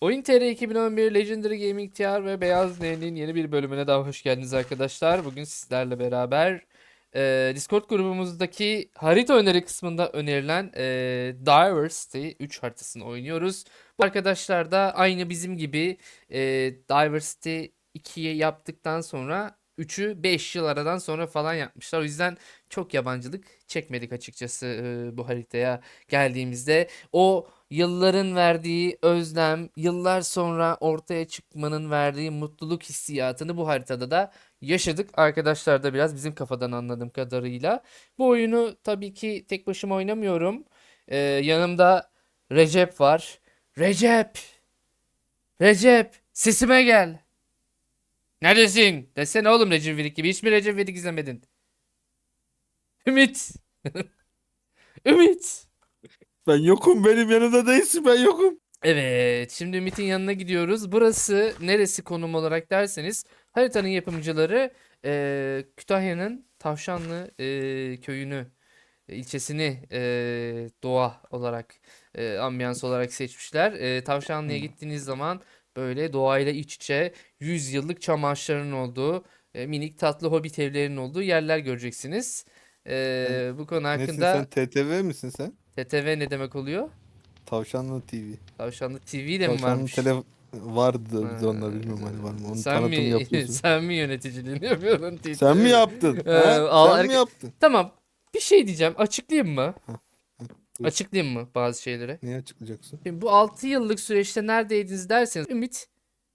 Oyun TR 2011 Legendary Gaming TR ve Beyaz Nehir'in yeni bir bölümüne daha hoş geldiniz arkadaşlar. Bugün sizlerle beraber e, Discord grubumuzdaki harita öneri kısmında önerilen e, Diversity 3 haritasını oynuyoruz. Bu arkadaşlar da aynı bizim gibi e, Diversity 2'yi yaptıktan sonra 3'ü 5 yıl aradan sonra falan yapmışlar. O yüzden çok yabancılık çekmedik açıkçası e, bu haritaya geldiğimizde. O yılların verdiği özlem, yıllar sonra ortaya çıkmanın verdiği mutluluk hissiyatını bu haritada da yaşadık. Arkadaşlar da biraz bizim kafadan anladığım kadarıyla. Bu oyunu tabii ki tek başıma oynamıyorum. Ee, yanımda Recep var. Recep! Recep! Sesime gel! Neredesin? Desene oğlum Recep İvedik gibi. Hiç mi Recep İvedik izlemedin? Ümit! Ümit! Ben yokum benim yanında değilsin ben yokum. Evet, şimdi Ümit'in yanına gidiyoruz. Burası neresi konum olarak derseniz haritanın yapımcıları eee, Kütahya'nın Tavşanlı eee, köyünü, e, ilçesini eee, doğa olarak, eee, ambiyans olarak seçmişler. Eee, Tavşanlı'ya Hmm. gittiğiniz zaman böyle doğayla iç içe 100 yıllık çam ağaçlarının olduğu, e, minik tatlı hobbit evlerinin olduğu yerler göreceksiniz. Eee, bu konu Nesin hakkında sen TTV misin sen? TTV ne demek oluyor? Tavşanlı TV. Tavşanlı TV de mi Tavşanlı varmış? tele vardı biz onlar bilmiyorum hani var mı. Onun sen tanıtımı mi, yapıyorsun. sen mi yöneticiliğini yapıyorsun? Sen mi yaptın? Ee, ha? al- Sen mi yaptın? Tamam. Bir şey diyeceğim. Açıklayayım mı? buyur. Açıklayayım mı bazı şeyleri? Niye açıklayacaksın? Şimdi bu 6 yıllık süreçte neredeydiniz derseniz Ümit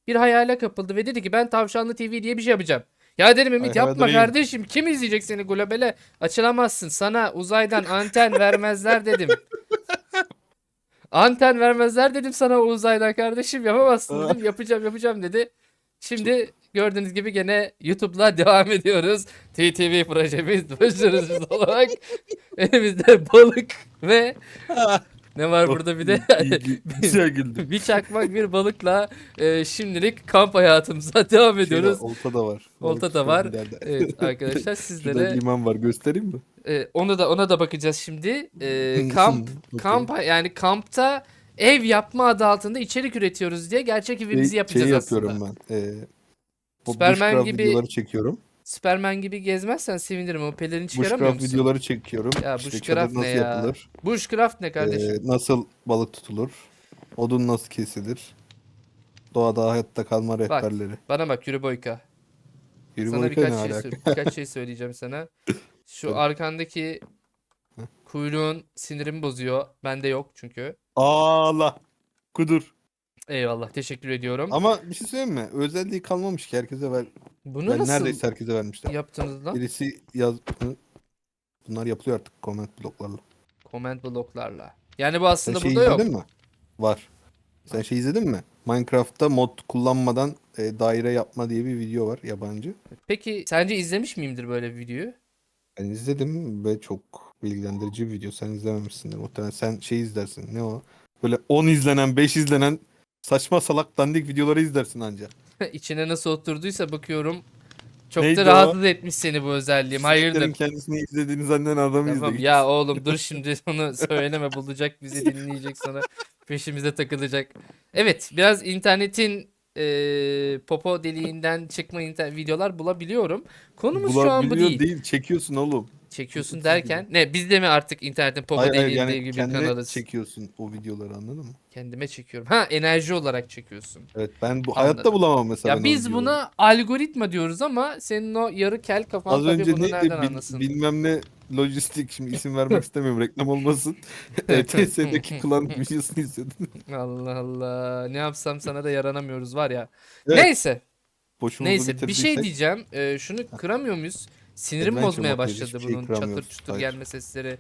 bir hayale kapıldı ve dedi ki ben Tavşanlı TV diye bir şey yapacağım. Ya dedim Ümit yapma kardeşim. Kim izleyecek seni globale? Açılamazsın. Sana uzaydan anten vermezler dedim. Anten vermezler dedim sana uzaydan kardeşim. Yapamazsın dedim. Yapacağım yapacağım dedi. Şimdi gördüğünüz gibi gene YouTube'la devam ediyoruz. TTV projemiz başarısız olarak elimizde balık ve ne var burada bir de Güzel güldüm. bir çakmak bir balıkla e, şimdilik kamp hayatımıza devam ediyoruz. Şöyle olta da var. Olta da var. Evet arkadaşlar sizlere liman var göstereyim mi? e, onu da ona da bakacağız şimdi. E, kamp kamp yani kampta ev yapma adı altında içerik üretiyoruz diye gerçek evimizi Şey- yapacağız şeyi aslında. yapıyorum ben. O Superman gibi çekiyorum. Superman gibi gezmezsen sevinirim. O pelerini çıkaramıyor Bushcraft musun? videoları çekiyorum. Ya İşte bushcraft çadır ne nasıl ya? yapılır? Bushcraft ne kardeşim? Ee, nasıl balık tutulur? Odun nasıl kesilir? Doğada hayatta kalma rehberleri. Bana bak yürü boyka. Yürü Sana boyka ne birkaç şey, alaka? sö- birkaç şey söyleyeceğim sana. Şu Tabii. arkandaki kuyruğun sinirimi bozuyor. Bende yok çünkü. Allah. Kudur. Eyvallah teşekkür ediyorum. Ama bir şey söyleyeyim mi? Özelliği kalmamış ki herkese ver. Bunu Ben nasıl neredeyse herkese vermişler. yaptınız lan? Birisi yaz... Hı? Bunlar yapılıyor artık comment bloklarla. Comment bloklarla. Yani bu Sen aslında şey burada yok. izledin mi? Var. Sen şey izledin mi? Minecraft'ta mod kullanmadan e, daire yapma diye bir video var yabancı. Peki sence izlemiş miyimdir böyle bir videoyu? Ben izledim ve çok bilgilendirici bir video. Sen izlememişsindir muhtemelen. Sen şey izlersin. Ne o? Böyle 10 izlenen, 5 izlenen saçma salak dandik videoları izlersin anca. İçine nasıl oturduysa bakıyorum. Çok Neydi da o? rahatsız etmiş seni bu özelliğim. Hayırdır? kendisini izlediğini zanneden adamı Tamam ya oğlum dur şimdi onu söyleme bulacak bizi dinleyecek sonra peşimize takılacak. Evet biraz internetin e, popo deliğinden çıkma inter- videolar bulabiliyorum. Konumuz şu an bu Bulabiliyor değil. Çekiyorsun oğlum. Çekiyorsun derken ne biz de mi artık internetin popo Hayır yani gibi bir kendine kanalız? çekiyorsun o videoları anladın mı? Kendime çekiyorum. Ha enerji olarak çekiyorsun. Evet ben bu Anladım. hayatta bulamam mesela Ya o biz videoları. buna algoritma diyoruz ama senin o yarı kel kafan Az tabii önce bunu neydi nereden bil- anlasın? bilmem ne lojistik şimdi isim vermek istemiyorum reklam olmasın. ETS'deki klan videosunu izledim. Allah Allah. Ne yapsam sana da yaranamıyoruz var ya. Evet, Neyse. Boşumuzu Neyse bir şey bitirdiysek- diyeceğim. Ee, şunu kıramıyor muyuz? Sinirim Adventure bozmaya başladı hiçbir şey bunun çatır kıramıyoruz. çutur Hayır. gelme sesleri.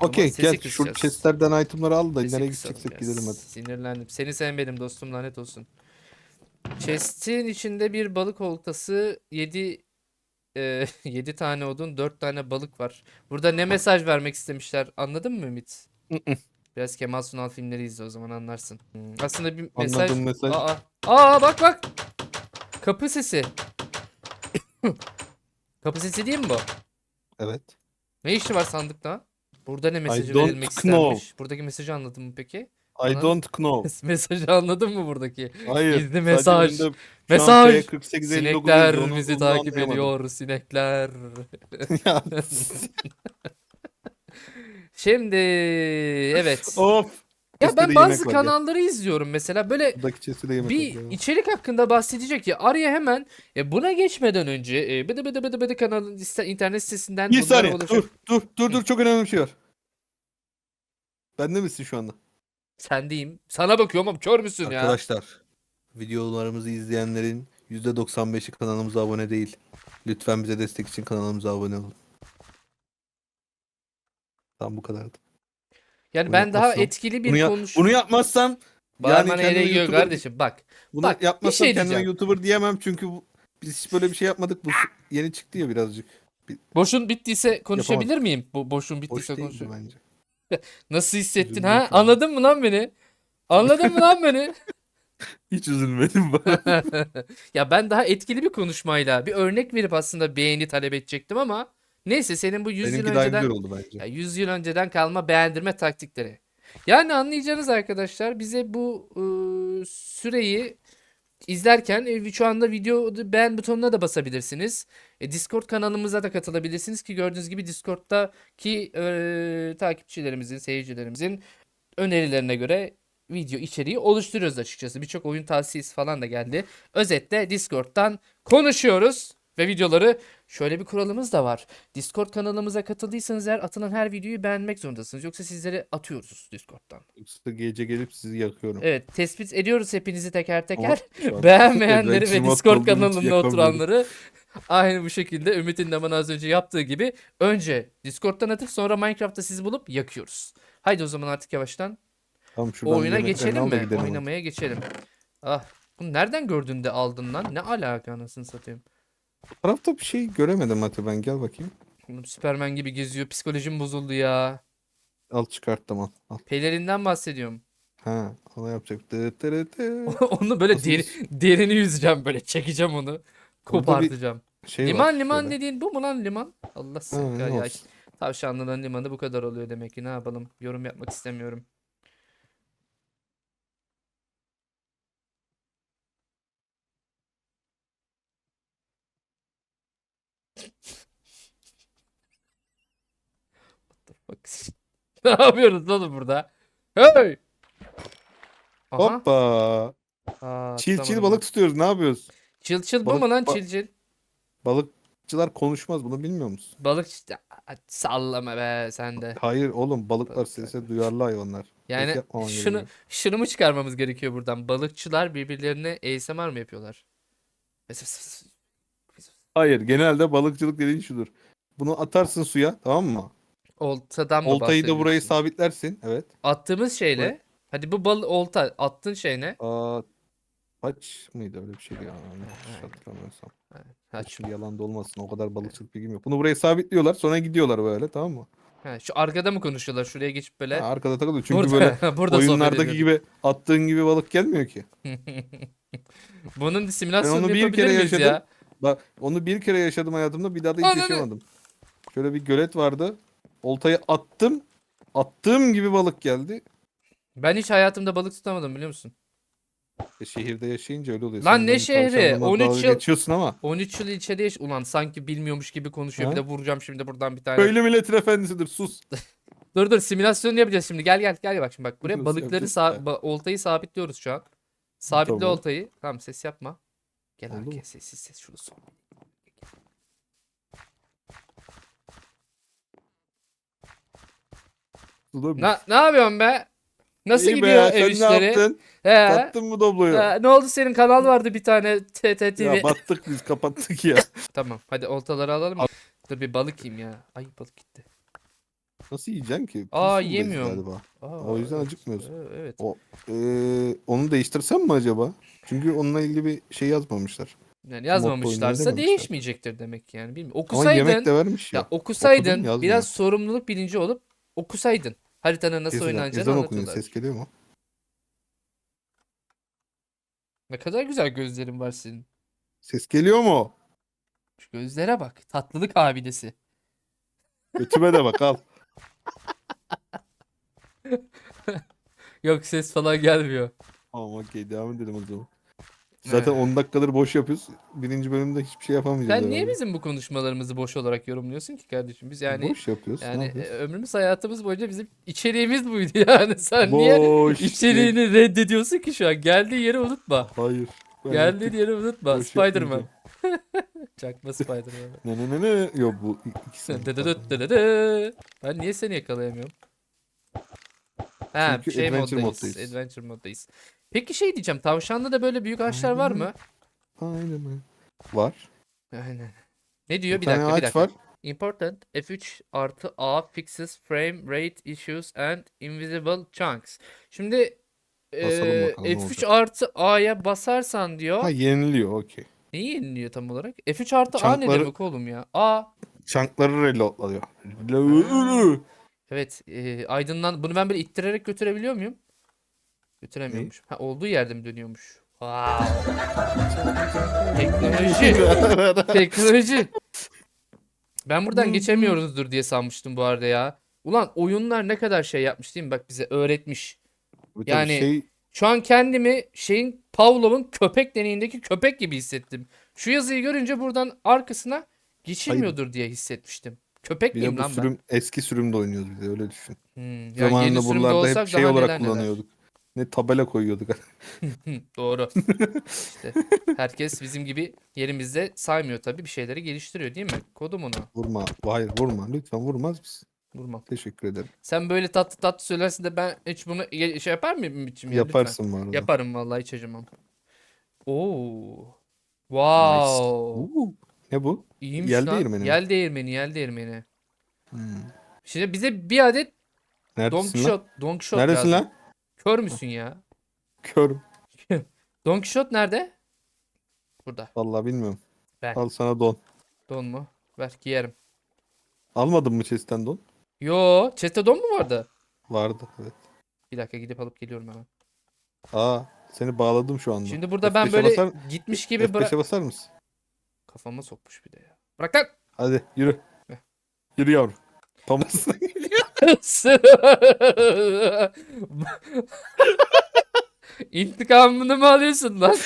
Ama Okey sesi gel şu kısacağız. chestlerden itemları al da Sesi nereye kısalım gideceksek biraz. gidelim hadi. Sinirlendim. Seni sevmedim dostum lanet olsun. Chest'in içinde bir balık oltası 7 7 tane odun 4 tane balık var. Burada ne mesaj vermek istemişler anladın mı Ümit? Biraz Kemal Sunal filmleri izle o zaman anlarsın. Hmm, Aslında bir mesaj... Anladığım mesaj. Aa, aa bak bak. Kapı sesi. Kapı sesi değil mi bu? Evet. Ne işi var sandıkta? Burada ne mesajı don't verilmek know. istenmiş? Buradaki mesajı anladın mı peki? I don't know. Mesajı anladın mı buradaki? Hayır. Gizli mesaj. Mesaj. F4859 Sinekler bizi takip ediyor. Sinekler. Şimdi evet. of. Ya ben bazı ya. kanalları izliyorum mesela böyle bir var ya. içerik hakkında bahsedecek ya araya hemen e, buna geçmeden önce e, bıdı bıdı bıdı bıdı kanalın internet sitesinden Bir saniye ulaşıp- dur dur dur dur çok önemli bir şey var. Bende misin şu anda? Sendeyim. Sana bakıyorum ama kör müsün ya? Arkadaşlar videolarımızı izleyenlerin %95'i kanalımıza abone değil. Lütfen bize destek için kanalımıza abone olun. Tam bu kadardı. Yani Bunu ben daha yapmazsam- etkili bir Bunu, ya- konuş. bunu yapmazsam Bağırmana kendime gerek yok kardeşim bak. bunu Bak, bir yapmazsam şey kendime diyeceğim. YouTuber diyemem çünkü bu, biz hiç böyle bir şey yapmadık. Bu yeni çıktı ya birazcık. Boşun bittiyse konuşabilir miyim? Bu boşun Boş bittiyse değildi bence. Nasıl hissettin Üzüldüm ha? şu an. Anladın mı lan beni? Anladın mı lan beni? Hiç üzülmedim bana. Ya ben daha etkili bir konuşmayla bir örnek verip aslında beğeni talep edecektim ama neyse senin bu 100 yıl Benimki daha önceden güzel oldu bence. ya 100 yıl önceden kalma beğendirme taktikleri. Yani anlayacağınız arkadaşlar bize bu ıı, süreyi izlerken e, şu anda video beğen butonuna da basabilirsiniz. E, Discord kanalımıza da katılabilirsiniz ki gördüğünüz gibi Discord'daki e, takipçilerimizin, seyircilerimizin önerilerine göre video içeriği oluşturuyoruz açıkçası. Birçok oyun tavsiyesi falan da geldi. Özetle Discord'dan konuşuyoruz ve videoları şöyle bir kuralımız da var. Discord kanalımıza katıldıysanız eğer atılan her videoyu beğenmek zorundasınız. Yoksa sizleri atıyoruz Discord'dan. Yoksa gece gelip sizi yakıyorum. Evet, tespit ediyoruz hepinizi teker Ama teker. an Beğenmeyenleri ve Discord kanalında oturanları aynı bu şekilde Ümit'in de bana az önce yaptığı gibi önce Discord'dan atıp sonra Minecraft'ta sizi bulup yakıyoruz. Haydi o zaman artık yavaştan Tamam şuradan oyuna geçelim mi? Oynamaya geçelim. Ah, bunu nereden gördün de aldın lan? Ne alaka anasını satayım. Tarafta bir şey göremedim Ate ben gel bakayım. Oğlum Süpermen gibi geziyor. Psikolojim bozuldu ya. Al çıkarttım al. al. Pelerinden bahsediyorum. Ha ona yapacak. Dı tırı tı. Onu böyle Nasıl deri, derini yüzeceğim böyle çekeceğim onu. Kopartacağım. Şey liman var liman şöyle. dediğin bu mu lan liman? Allah Ha, seni ne ya. olsun. Tavşanlı'nın limanı bu kadar oluyor demek ki. Ne yapalım? Yorum yapmak istemiyorum. Fuck? Ne yapıyoruz oğlum burada? Hey! Aha. Hoppa. Aa, Çil çil tutamadım balık tutuyoruz ne yapıyoruz? Çil çil bu Balık- mu lan ba- çil çil? Balıkçılar konuşmaz bunu bilmiyor musun? Balık Aa, sallama be sen de. Hayır oğlum balıklar Balık- sese duyarlı hayvanlar. Yani yapmaman şunu gerekiyor. şunu mu çıkarmamız gerekiyor buradan? Balıkçılar birbirlerine ASMR mı yapıyorlar? Hayır genelde balıkçılık dediğin şudur. Bunu atarsın suya tamam mı? Oltadan mı Oltayı da bahsediyorsun? sabitlersin. Evet. Attığımız şeyle. Evet. Hadi bu bal olta attığın şey ne? Aa, Haç mıydı öyle bir şeydi ya? Yanlış hatırlamıyorsam. Ha, şu, Şimdi yalan da olmasın. O kadar balıkçılık bilgim yok. Bunu buraya sabitliyorlar. Sonra gidiyorlar böyle tamam mı? ha, şu arkada mı konuşuyorlar? Şuraya geçip böyle. Ha, arkada takılıyor. Çünkü burada, böyle burada sohbet oyunlardaki gibi attığın gibi balık gelmiyor ki. Bunun simülasyonunu onu bir yapabilir kere miyiz yaşadım. ya? Bak onu bir kere yaşadım hayatımda. Bir daha da hiç Ananı- yaşamadım. Şöyle bir gölet vardı. Oltayı attım. Attığım gibi balık geldi. Ben hiç hayatımda balık tutamadım biliyor musun? E, şehirde yaşayınca öyle oluyor. Lan Sen ne benim şehri? tavşanlarıma 13 dalga yıl- geçiyorsun ama. 13 yıl içeri yaş... Ulan sanki bilmiyormuş gibi konuşuyor. Bir Ha? de vuracağım şimdi buradan bir tane. Köylü milletin efendisidir sus. Dur dur simülasyonu yapacağız şimdi. Gel gel gel bak şimdi bak buraya Nasıl balıkları yapacağız sa- ba- oltayı sabitliyoruz şu an. Sabitle Tamam. oltayı. Tamam ses yapma. Gel Oldu mu? sessiz ses şunu son. Bir- Ne ne yapıyorsun be? Nasıl İyi be, gidiyor ev sen ne işleri? yaptın? He. Mı Doblo'yu? He, ne oldu senin kanal vardı bir tane TT TV. Ya battık biz kapattık ya. Tamam hadi oltaları alalım. Dur bir balık yiyeyim ya. Ay balık gitti. Nasıl yiyeceksin ki? Aa, yemiyorum. Galiba. Aa, O yüzden evet, acıkmıyorsun. evet. O- Ee, onu değiştirsem mi acaba? Çünkü onunla ilgili bir şey yazmamışlar. Yani yazmamışlarsa değişmeyecektir demek yani. Bilmiyorum. Ama Okusaydın yemek de vermiş ya. Ya okusaydın yazmıyor. biraz sorumluluk bilinci olup okusaydın. Haritanın nasıl Ezan- oynanacağını ezan okunuyor. anlatıyorlar. Ses geliyor mu? Ne kadar güzel gözlerin var senin. Ses geliyor mu? Şu gözlere bak. Tatlılık abidesi. Götüme de bak al. Yok ses falan gelmiyor. Tamam okey devam edelim o zaman. Zaten 10 dakikadır boş yapıyoruz. Birinci bölümde hiçbir şey yapamayacağız. Sen niye herhalde. bizim bu konuşmalarımızı boş olarak yorumluyorsun ki kardeşim? Biz yani Boş yapıyoruz. yani e, ömrümüz hayatımız boyunca bizim içeriğimiz buydu yani. Sen niye Boş. içeriğini reddediyorsun ki şu an? Geldiği yeri unutma. Hayır. Ben Geldiğin artık yeri unutma. boş Spider-Man. yapmayacağım. Çakma Spider-Man. Ne ne ne ne. Yok bu i- ikisi. Dıdıdıt dıdıdı. Ben niye seni yakalayamıyorum? Ha, Çünkü şey adventure moddayız. moddayız. Adventure moddayız. Peki şey diyeceğim. Tavşanda da böyle büyük ağaçlar var mı? Aynen öyle. Var. Aynen. Ne diyor? Bir tane dakika, bir ağaç dakika. var. Important F3 artı A fixes frame rate issues and invisible chunks. Şimdi Basalım eee, bakalım ne F3 olacak. artı A'ya basarsan diyor. Ha yeniliyor okey. Neyi yeniliyor tam olarak? F3 artı A ne Chunk'ları- demek oğlum ya? A. Chunk'ları reloadlanıyor. Reload. Evet. eee aydınlan. Bunu ben böyle ittirerek götürebiliyor muyum? Götüremiyormuş. Ha olduğu yerde mi dönüyormuş? Wow. Teknoloji. Teknoloji. Ben buradan geçemiyoruzdur diye sanmıştım bu arada ya. Ulan oyunlar ne kadar şey yapmış değil mi? Bak bize öğretmiş. De Yani- şey Şu an kendimi şeyin Pavlov'un köpek deneyindeki köpek gibi hissettim. Şu yazıyı görünce buradan arkasına geçilmiyordur diye hissetmiştim. Köpek bir de miyim bu lan ben? sürüm eski sürümde oynuyoruz bir de öyle düşün. Hmm, ya Zamanında yeni sürümde buralarda hep şey daha olarak neler neler. kullanıyorduk. Ne tabela koyuyorduk. Doğru. İşte herkes bizim gibi yerimizde saymıyor tabii bir şeyleri geliştiriyor değil mi? Kodum onu. vurma. Hayır vurma. Lütfen vurmaz mısın? Vurmam. Teşekkür ederim. Sen böyle tatlı tatlı söylersin de ben hiç bunu şey yapar mıyım biçim ya lütfen? Yaparsın bu arada. Yaparım vallahi hiç acımam. Oo. Wow. Uuu. Ne bu? İyiymiş Yel lan. değirmeni? Yel değirmeni, yel değirmeni. Hmm. Şimdi bize bir adet Don Neredesin lan? Quixote, Don Quixote Neredesin lazım. lan? Kör müsün ya? Körüm. Don Quixote nerede? Burada. Vallahi bilmiyorum. Ben. Al sana don. Don mu? Ver giyerim. Almadın mı chest'ten don? Yo, chest'te don mu vardı? Vardı evet. Bir dakika gidip alıp geliyorum hemen. Aa seni bağladım şu anda. Şimdi burada ben F5'e böyle basar, gitmiş gibi bırak... F5'e basar mısın? Kafama sokmuş bir de ya. Bırak lan! Hadi yürü. Heh. Yürü yavrum. Pamuk. İntikamını mı alıyorsun lan?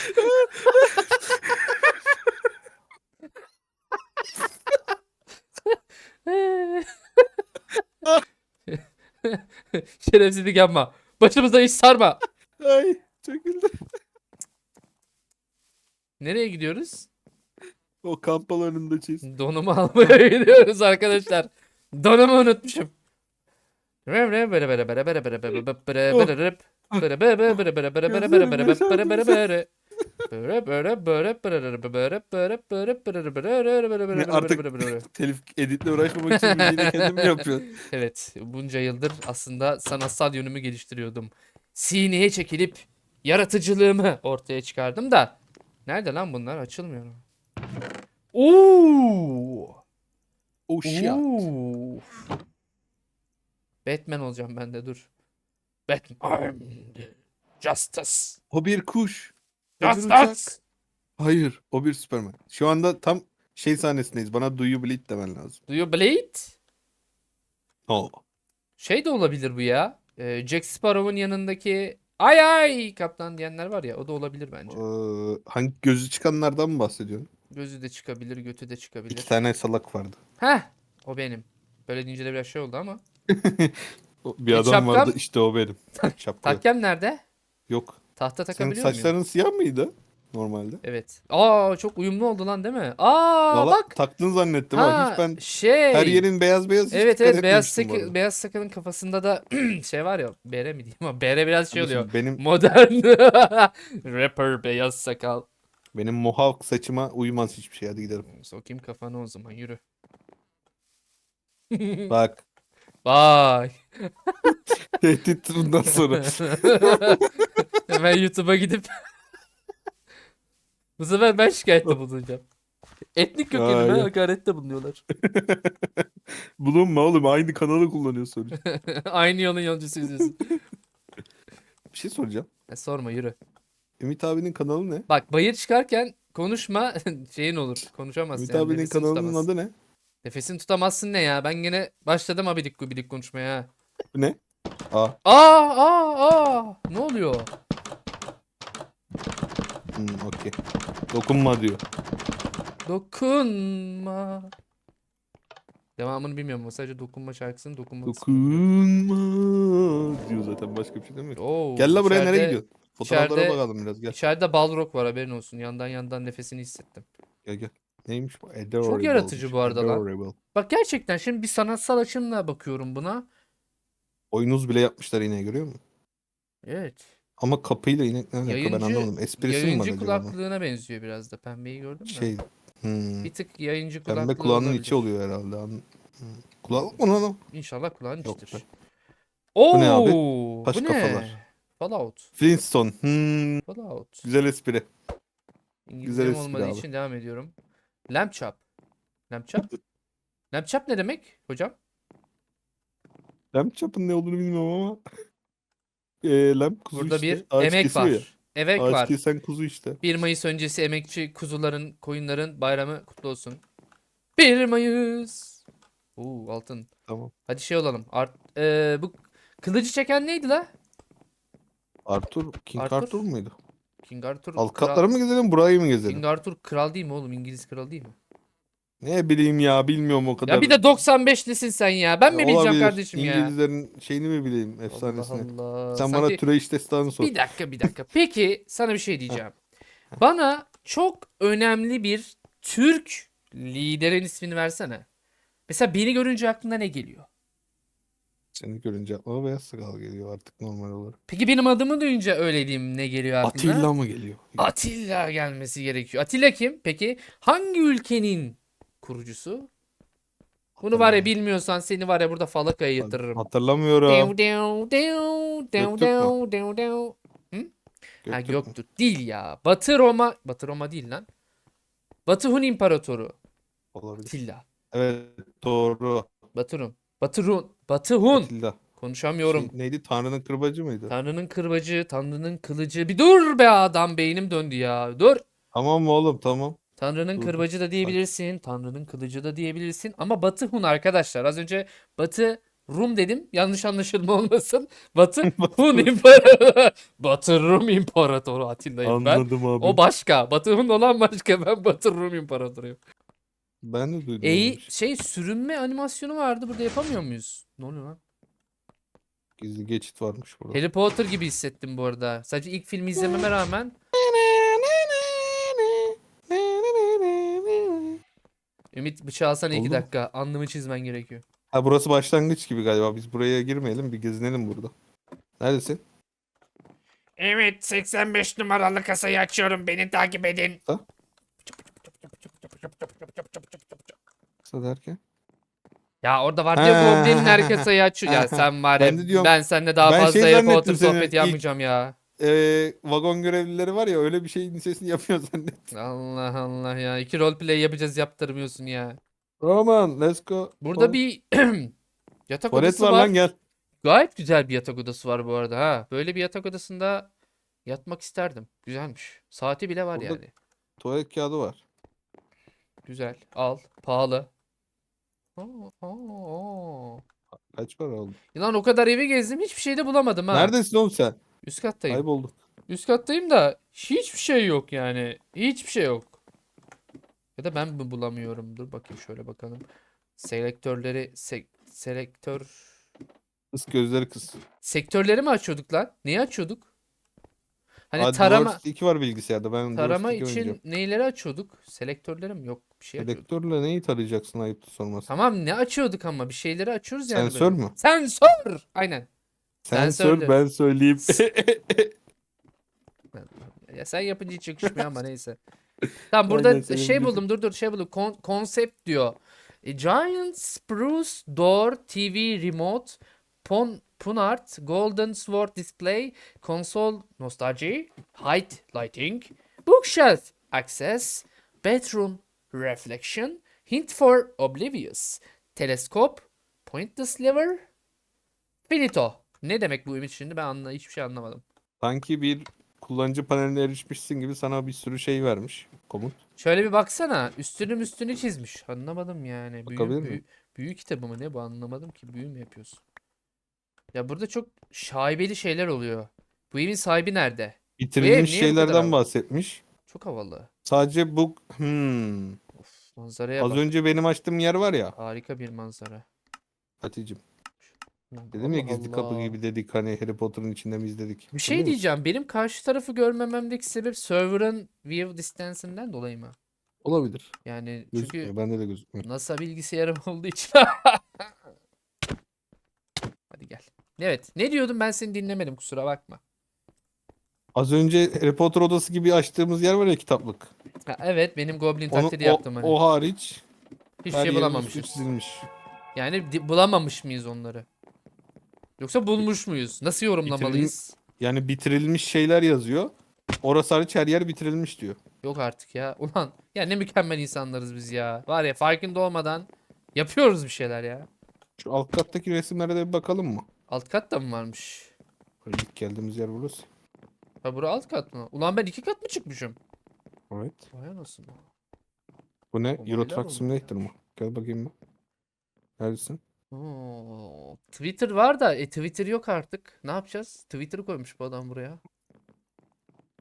Şerefsizlik yapma. Başımıza iş sarma. Ay çekildi. Nereye gidiyoruz? O kamp alanında çiz. Donumu almaya gidiyoruz arkadaşlar. Donumu unutmuşum. Telif editle uğraşmamak için müziğini kendim yapıyorum. Evet, bunca yıldır aslında sanatsal yönümü geliştiriyordum. Sineye çekilip yaratıcılığımı ortaya çıkardım da. Nerede lan bunlar? Açılmıyor. Oo! Oh shit. Batman olacağım ben de dur. Batman. Justice. O bir kuş. Uçak. Justice. Hayır, o bir Superman. Şu anda tam şey sahnesindeyiz. Bana Do You Bleed demen lazım. Do you bleed? Oh. Şey de olabilir bu ya. Ee, Jack Sparrow'un yanındaki ay ay kaptan diyenler var ya o da olabilir bence. Ee, hangi gözü çıkanlardan mı bahsediyorsun? Gözü de çıkabilir, götü de çıkabilir. İki tane salak vardı. Heh, o benim. Böyle deyince de biraz şey oldu ama. Bir E, adam şapkam? vardı işte o benim. Şapka. Takkem nerede? Yok. Tahta Senin takabiliyor muyum? saçların siyah mıydı normalde? Evet. Aa çok uyumlu oldu lan değil mi? Aa Valla bak. taktın zannettim ama Ha, hiç ben şey. her yerin beyaz beyaz hiç Evet dikkat evet beyaz etmemiştim bu sakı, arada. beyaz sakalın kafasında da şey var ya bere mi diyeyim ama bere biraz şey oluyor. Benim Modern rapper beyaz sakal. benim mohawk saçıma uymaz hiçbir şey. Hadi gidelim. Sokayım kafanı o zaman yürü. Bak. Vay. Tehdit bundan sonra. Hemen YouTube'a gidip bu sefer ben şikayette bulunacağım. Etnik kökenime Aynen. hakarette bulunuyorlar. Bulunma oğlum aynı kanalı kullanıyorsun. Aynı yolun yolcusu izliyorsun. Bir şey soracağım. E, sorma yürü. Ümit abinin kanalı ne? Bak bayır çıkarken konuşma şeyin olur. Konuşamazsın Ümit yani, abinin kanalının tutamazsın. adı ne? Nefesini tutamazsın ne ya? Ben gene başladım abidik gubidik konuşmaya ha. Ne? Aa. Aa aa aa. Ne oluyor? Hmm, okey. Dokunma diyor. Dokunma. Devamını bilmiyorum ama sadece dokunma şarkısının dokunma kısmı. Dokunma diyor zaten başka bir şey demiyor. Oo, Gel la buraya nereye gidiyorsun? Fotoğraflara içeride- bakalım biraz gel. İçeride Balrog var haberin olsun. Yandan yandan nefesini hissettim. Gel gel. Neymiş bu? Adorable. yaratıcı bu arada lan. Adorable. Bak gerçekten şimdi bir sanatsal açımla bakıyorum buna. Oyunuz bile yapmışlar yine görüyor musun? Evet. Ama kapıyla inek ne alaka ben Yayıncı- anlamadım. Esprisi mi Yayıncı acaba? bunun? kulaklığına benziyor biraz da. Pembeyi gördün mü? Şey. Hmm. Bir tık yayıncı kulaklığı Pembe kulağının olabilir. içi oluyor herhalde. Hmm. Kulaklık mı lan? İnşallah kulağın Yok içidir. be. Oo, ne abi? bu Taş ne? kafalar. Fallout. Flintstone. Hmm. Fallout. Güzel espri. İngilizcem espri olmadığı abi. için devam ediyorum. Lamp chop. Lamp chop? Lamp chop ne demek hocam? Lamp chop'un ne olduğunu bilmiyorum ama. Eee lamp kuzu Burada işte. bir Ağaç emek var. ya. Emek Ağaç var. kesen kuzu işte. 1 Mayıs öncesi emekçi kuzuların, koyunların bayramı kutlu olsun. 1 Mayıs. Oo altın. Tamam. Hadi şey olalım. Art, eee, bu kılıcı çeken neydi la? Arthur, King Arthur? Arthur, muydu? King Arthur Alt kral- katları mı gezelim, burayı mı gezelim? King Arthur kral değil mi oğlum? İngiliz kral değil mi? Ne bileyim ya, bilmiyorum o kadar. Ya bir de 95'lisin sen ya. Ben mi bileceğim Olabilir. kardeşim ya? İngilizlerin şeyini mi bileyim, efsanesini. Allah Allah. Sen bana Sanki- destanı sor. Bir dakika bir dakika. Peki sana bir şey diyeceğim. Bana çok önemli bir Türk liderin ismini versene. Mesela beni görünce aklına ne geliyor? Seni görünce aklıma beyaz sakal geliyor artık normal olarak. Peki benim adımı duyunca öyle diyeyim ne geliyor aklına? Atilla mı geliyor? Atilla gelmesi gerekiyor. Atilla kim? Peki hangi ülkenin kurucusu? Bunu var ya bilmiyorsan seni var ya burada falakaya yatırırım. Hatırlamıyorum. Dev, dev, dev, dev, Göktürk dev, dev, dev. Ha Göktürk mü? Göktürk değil ya. Batı Roma, Batı Roma değil lan. Batı Hun İmparatoru. Olabilir. Atilla. Evet doğru. Batı Rum. Batı Hun. Batı Hun. Atilla. Konuşamıyorum. Şey, neydi? Tanrı'nın kırbacı mıydı? Tanrı'nın kırbacı, Tanrı'nın kılıcı. Bir dur be adam beynim döndü ya. Dur. Tamam mı oğlum tamam. Tanrı'nın dur. kırbacı da diyebilirsin. Tanrı'nın kılıcı da diyebilirsin. Ama Batı Hun arkadaşlar. Az önce Batı Rum dedim. Yanlış anlaşılma olmasın. Batı Hun İmparatoru. Batı Rum İmparatoru Atilla'yım ben. Anladım abi. O başka. Batı Hun olan başka. Ben Batı Rum İmparatoruyum. Ben de duydum. bir şey. şey sürünme animasyonu vardı. Burada yapamıyor muyuz? Ne oluyor lan? Gizli geçit varmış burada. Harry Potter gibi hissettim bu arada. Sadece ilk filmi izlememe rağmen Ümit bıçağı alsana iki Oldu mu? dakika. Alnımı çizmen gerekiyor. Ha burası başlangıç gibi galiba. Biz buraya girmeyelim bir gezinelim burada. Neredesin? Evet 85 numaralı kasayı açıyorum beni takip edin. Kısa derken. Ya orada var diyor Ha. Goblin'in arkası açıyor. Ya sen var ya Ben de diyorum- ben seninle daha Ben fazla şey zannettim Potter sohbeti ilk- yapmayacağım ya. Ee, vagon görevlileri var ya öyle bir şeyin sesini yapıyor zannettim. Allah Allah ya. İki roleplay yapacağız yaptırmıyorsun ya. Roman let's go. Burada bir yatak Tuvalet odası var var. lan gel. Gayet güzel bir yatak odası var bu arada ha. Böyle bir yatak odasında yatmak isterdim. Güzelmiş. Saati bile var Burada- yani. Tuvalet kağıdı var. Güzel. Al. Pahalı. Oo, oo, oo. Kaç para oldu? Lan o kadar evi gezdim hiçbir şey de bulamadım ha. Neredesin oğlum sen? Üst kattayım. Kaybolduk. Üst kattayım da hiçbir şey yok yani. Hiçbir şey yok. Ya da ben mi bulamıyorum? Dur bakayım şöyle bakalım. Selektörleri sek selektör Kız gözleri kız. sektörleri mi açıyorduk lan? Neyi açıyorduk? Hani Hadi tarama Dwarf 2 var bilgisayarda. Ben tarama Dwarf 2 için oynayacağım. neyleri açıyorduk? Selektörleri mi? Yok bir şey açıyorduk. Selektörle neyi tarayacaksın ayıptır sorması. Tamam ne açıyorduk ama bir şeyleri açıyoruz yani Sensör böyle. mü? Sensör. Aynen. Sensör Sensörle. ben söyleyeyim. Ya sen yapınca hiç yakışmıyor ama neyse. Tamam burada Aynen, senin şey buldum dur dur şey buldum. Kon- konsept diyor. A giant spruce door TV remote pon Punart golden sword display console nostalgy height lighting bookshelf access bedroom reflection hint for oblivious telescope pointless lever finito. Ne demek bu Ümit şimdi ben anla hiçbir şey anlamadım. Sanki bir kullanıcı paneline erişmişsin gibi sana bir sürü şey vermiş. Komut. Şöyle bir baksana. Üstünü üstünü çizmiş. Anlamadım yani. Büyü, Bakabilir büyü, miyim? büyü kitabı mı ne bu anlamadım ki. Büyü mü yapıyorsun? Ya burada çok şaibeli şeyler oluyor. Bu evin sahibi nerede? Bitirilmiş şeylerden bahsetmiş. Çok havalı. Sadece bu hmm. Manzaraya Az bak. önce benim açtığım yer var ya Harika bir manzara. Hatice'm. Dedim ya Allah gizli kapı Allah. gibi dedik hani Harry Potter'ın içinde mi izledik? Bir şey Hatırlıyor musun? diyeceğim. Benim karşı tarafı görmememdeki sebep server'ın view distance'inden dolayı mı? Olabilir. Yani Gözükmüyor. çünkü Bende de gözükmüyor. NASA bilgisayarım olduğu için. Hadi gel. Evet. Ne diyordum ben seni dinlemedim kusura bakma. Az önce Harry Potter odası gibi açtığımız yer var ya kitaplık. Ha, evet benim Goblin Onu, taklidi o, yaptım hani. o hariç Hiçbir her şey bulamamışız. çizilmiş. Yani di- bulamamış mıyız onları? Yoksa bulmuş muyuz? Nasıl yorumlamalıyız? Yani bitirilmiş şeyler yazıyor. Orası hariç her yer bitirilmiş diyor. Yok artık ya. Ulan ya ne mükemmel insanlarız biz ya. Var ya farkında olmadan yapıyoruz bir şeyler ya. Şu alt kattaki resimlere de bir bakalım mı? Alt kat da mı varmış? Böyle ilk geldiğimiz yer burası. Ha bura alt kat mı? Ulan ben iki kat mı çıkmışım? Evet. Vay anasını. Bu ne? Olaylar Euro Truck oluyor Simulator mı? Gel bakayım mı? Neredesin? Oo, Twitter var da e, Twitter yok artık. Ne yapacağız? Twitter'ı koymuş bu adam buraya.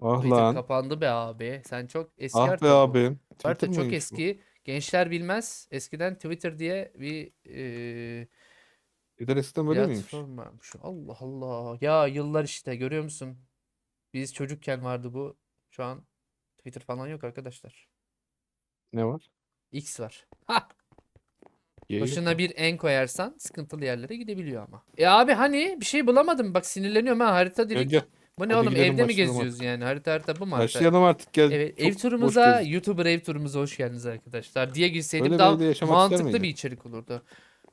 Ah Twitter lan. kapandı be abi. Sen çok eski Ah artık be bu. abim. Twitter artık çok mıymış bu? eski. Gençler bilmez. Eskiden Twitter diye bir e, Twitter eskiden böyle miymiş? platform varmış. Allah Allah. Ya yıllar işte görüyor musun? Biz çocukken vardı bu. Şu an Twitter falan yok arkadaşlar. Ne var? X var. Ha! Başına bir en koyarsan sıkıntılı yerlere gidebiliyor ama. E abi hani bir şey bulamadım. Bak sinirleniyorum ha harita dedik. gel. Bu ne Hadi oğlum gidelim, evde mi başlayalım geziyoruz yani? Harita harita bu mu harita? Başlayalım artık gel. Evet Çok ev boş turumuza gezdik. YouTuber ev turumuza hoş geldiniz arkadaşlar diye girseydim Öyle bir daha evde yaşamak ister mantıklı miydin? bir içerik olurdu.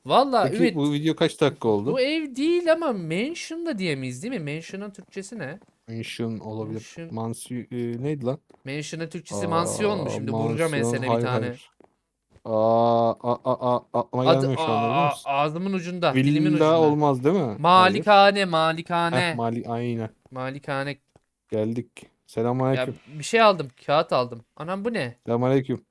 Valla Peki Ümit bu video kaç dakika oldu? bu ev değil ama mansion da diyemeyiz değil mi? Mansion'ın Türkçesi ne? Mansion olabilir. Mansion- Mansiyon e, neydi lan? Mansion'ın Türkçesi mansiyon mu? Aa, Şimdi vuracağım mansiyon, ensene bir hayır, tane. hayır. Aa, aa, aa, aa, aklıma Adı, gelmiyor şu anda biliyor aa, musun? ağzımın ucunda, dilimin Villa ucunda. olmaz değil mi? Malikane, malikane. Heh, mali aynen. Malikane. Geldik. Ya Selamünaleyküm. bir şey aldım, kağıt aldım. Anam bu ne? Selamünaleyküm.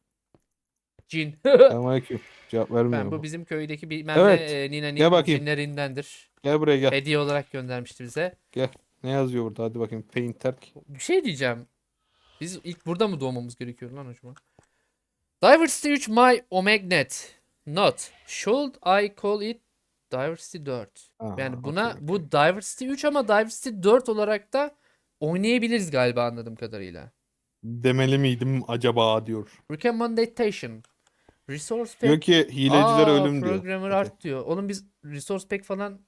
Cin. Selamünaleyküm. Cevap vermiyor Ben bu bu. bizim köydeki bilmem Evet, ne e, ninenin gel bakayım. cinlerindendir. Gel buraya gel. Hediye olarak göndermişti bize. Ne yazıyor burada? Hadi bakayım. Painter. Bir şey diyeceğim. Biz ilk burada mı doğmamız gerekiyor lan acaba? Diversity 3 my omegnet. Not. Should I call it Diversity 4? Aa, Yani buna okey, bu Diversity 3 ama Diversity 4 olarak da oynayabiliriz galiba anladığım kadarıyla. Demeli miydim acaba diyor. Recommendation. Resource pack. Diyor ki hileciler Aa, ölüm diyor. Programmer art diyor. Oğlum biz resource pack falan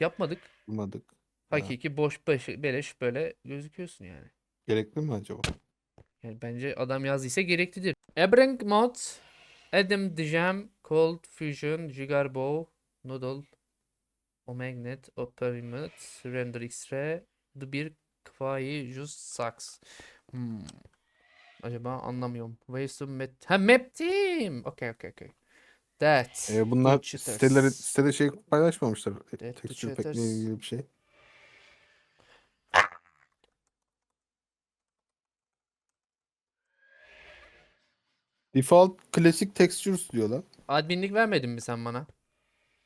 yapmadık. Bulmadık. Ha. Hakiki boş beş, beleş böyle gözüküyorsun yani. Gerekli mi acaba? Yani bence adam yazdıysa gereklidir. Ebreng mod, Adam Dijam, Cold Fusion, Gigarbow, Noodle, Omagnet, Operimate, Render X-Ray, The Bir Kafayı, Just Sucks. Hmm. Acaba anlamıyorum. Ways to Map... Ha Map Team! Okay, okay, okay. That. Ee, bunlar siteleri, sitede şey paylaşmamışlar. E, to Texture pack'le ilgili bir şey. Default Classic Textures diyor lan. Adminlik vermedin mi sen bana?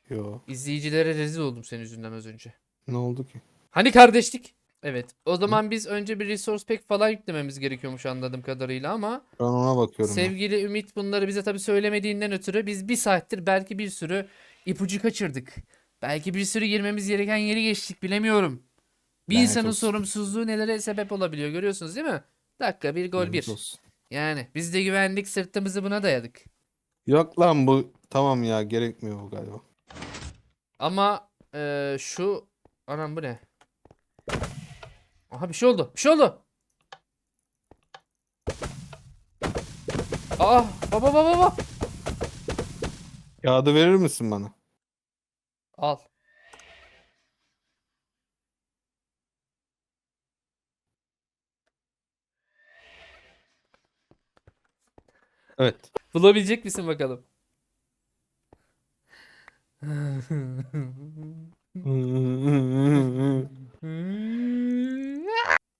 Yo. İzleyicilere rezil oldum senin yüzünden az önce. Ne oldu ki? Hani kardeşlik? Evet. O zaman biz önce bir resource pack falan yüklememiz gerekiyormuş anladığım kadarıyla ama Ben ona bakıyorum. ya. sevgili Ümit bunları bize tabii söylemediğinden ötürü biz bir saattir belki bir sürü ipucu kaçırdık. Belki bir sürü girmemiz gereken yeri geçtik bilemiyorum. Bir Lanet insanın olsun. sorumsuzluğu nelere sebep olabiliyor görüyorsunuz değil mi? Dakika bir gol Lanet bir. olsun. Yani biz de güvendik sırtımızı buna dayadık. Yok lan bu tamam ya gerekmiyor bu galiba. Ama eee, şu anam bu ne? Aha bir şey oldu. Bir şey oldu. Aa baba baba baba. Kağıdı verir misin bana? Al. Evet. Bulabilecek misin bakalım?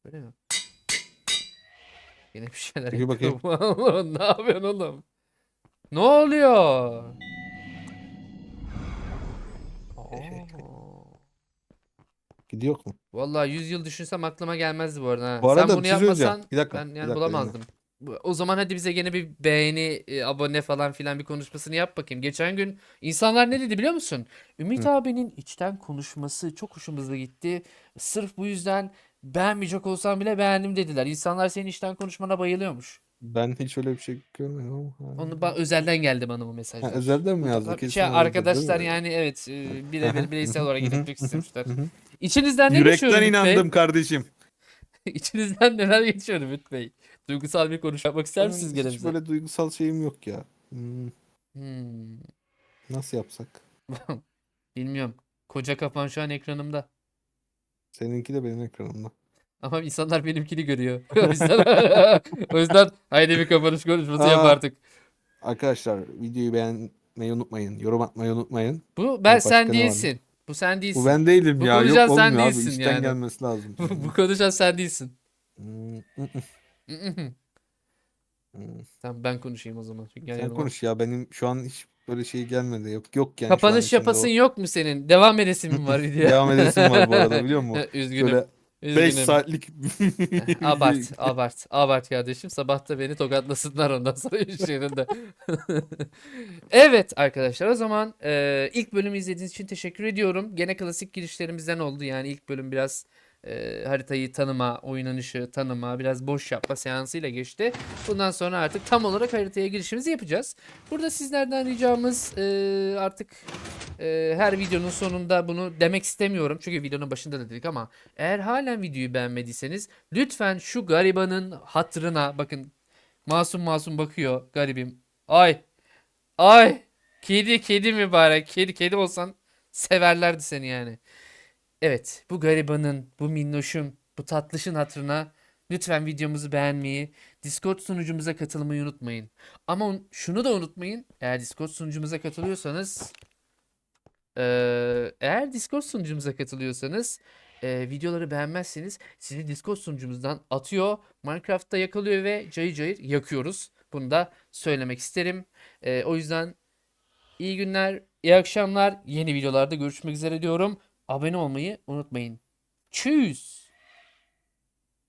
Böyle mi? Yine bir şeyler Peki. Oğlum, ne yapıyorsun oğlum? Ne oluyor? Gidiyor mu? Vallahi 100 yıl düşünsem aklıma gelmezdi bu arada. ha. Bu arada Sen bunu şey söyleyeceğim. yapmasan Bir dakika, ben bir yani dakika, bulamazdım. O zaman hadi bize gene bir beğeni, e, abone falan filan bir konuşmasını yap bakayım. Geçen gün insanlar ne dedi biliyor musun? Ümit abinin içten konuşması çok hoşumuza gitti. Sırf bu yüzden beğenmeyecek olsam bile beğendim dediler. İnsanlar senin içten konuşmana bayılıyormuş. Ben hiç öyle bir şey görmedim ama. Onu ba- özelden geldi bana bu Ha, mesajlar. özelden mi yazdı? Kesin şey, değil arkadaşlar mi? yani evet e, birebir bireysel olarak Hı hı, iletmek hı hı, istemişler. hı hı. İçinizden ne geçiyor Yürekten Ümit Bey? inandım kardeşim. İçinizden neler geçiyor Ümit Bey? Duygusal bir konuşma yapmak ister misiniz gene hiç bize? böyle duygusal şeyim yok ya. Hmm, Hmm, nasıl yapsak? bilmiyorum. Koca kafan şu an ekranımda. Seninki de benim ekranımda. Ama insanlar benimkini görüyor. O yüzden, o yüzden haydi bir kapanış konuşması yap Aa, artık. Arkadaşlar videoyu beğenmeyi unutmayın. Yorum atmayı unutmayın. Bu ben başka sen ne var? değilsin. Bu sen değilsin. Bu ben değilim Bu ya. Yok konuşan sen olmuyor abi. değilsin İçten yani. gelmesi lazım. Bu, konuşan sen değilsin. Hmm, mm, mm, mm. Tamam ben konuşayım o zaman. Çünkü Sen yanıma- konuş ya. Benim şu an hiç böyle şey gelmedi. Yok yok yani şu an Kapanış içimde yapasın o. yok mu senin? Devam edesin mi var videoya? Devam edesim var bu arada biliyor musun? Üzgünüm. Böyle 5 üzgünüm. saatlik Abart, abart, abart kardeşim. Sabah da beni tokatlasınlar ondan sonra iş yerinde. Evet arkadaşlar o zaman e, ilk bölümü izlediğiniz için teşekkür ediyorum. Gene klasik girişlerimizden oldu. Yani ilk bölüm biraz e, haritayı tanıma, oynanışı tanıma, biraz boş yapma seansıyla geçti. Bundan sonra artık tam olarak haritaya girişimizi yapacağız. Burada sizlerden ricamız e, artık e, her videonun sonunda bunu demek istemiyorum. Çünkü videonun başında da dedik ama eğer halen videoyu beğenmediyseniz lütfen şu garibanın hatırına bakın masum masum bakıyor garibim. Ay ay kedi kedi mübarek kedi kedi olsan severlerdi seni yani. Evet bu garibanın bu minnoşun bu tatlışın hatırına lütfen videomuzu beğenmeyi Discord sunucumuza katılmayı unutmayın. Ama un- şunu da unutmayın eğer Discord sunucumuza katılıyorsanız eğer Discord sunucumuza katılıyorsanız e, videoları beğenmezseniz sizi Discord sunucumuzdan atıyor. Minecraft'ta yakalıyor ve cayır cayır yakıyoruz. Bunu da söylemek isterim. E, o yüzden iyi günler, iyi akşamlar. Yeni videolarda görüşmek üzere diyorum. Abone olmayı unutmayın. Tschüss.